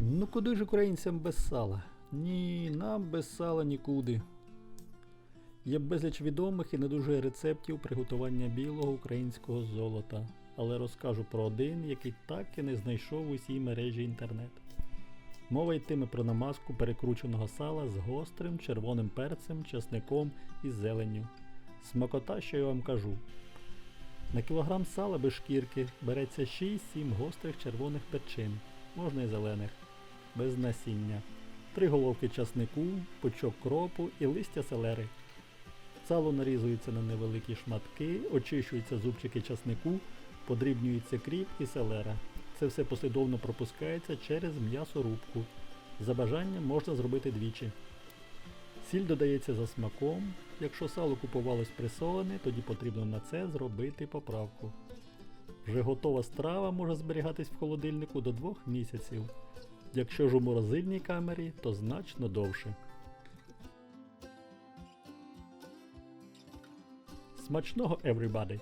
Ну куди ж українцям без сала? Ні, нам без сала нікуди. Є безліч відомих і не дуже рецептів приготування білого українського золота, але розкажу про один, який так і не знайшов у усій мережі інтернет. Мова йтиме про намазку перекрученого сала з гострим червоним перцем, часником і зеленню. Смакота, що я вам кажу. На кілограм сала без шкірки береться 6-7 гострих червоних перчин, можна і зелених, без насіння, три головки часнику, пучок кропу і листя селери. Сало нарізується на невеликі шматки, очищуються зубчики часнику, подрібнюється кріп і селера. Це все послідовно пропускається через м'ясорубку. За бажанням можна зробити двічі. Сіль додається за смаком. Якщо сало купувалось присолене, тоді потрібно на це зробити поправку. Вже готова страва може зберігатись в холодильнику до 2 місяців. Якщо ж у морозильній камері, то значно довше. Смачного everybody!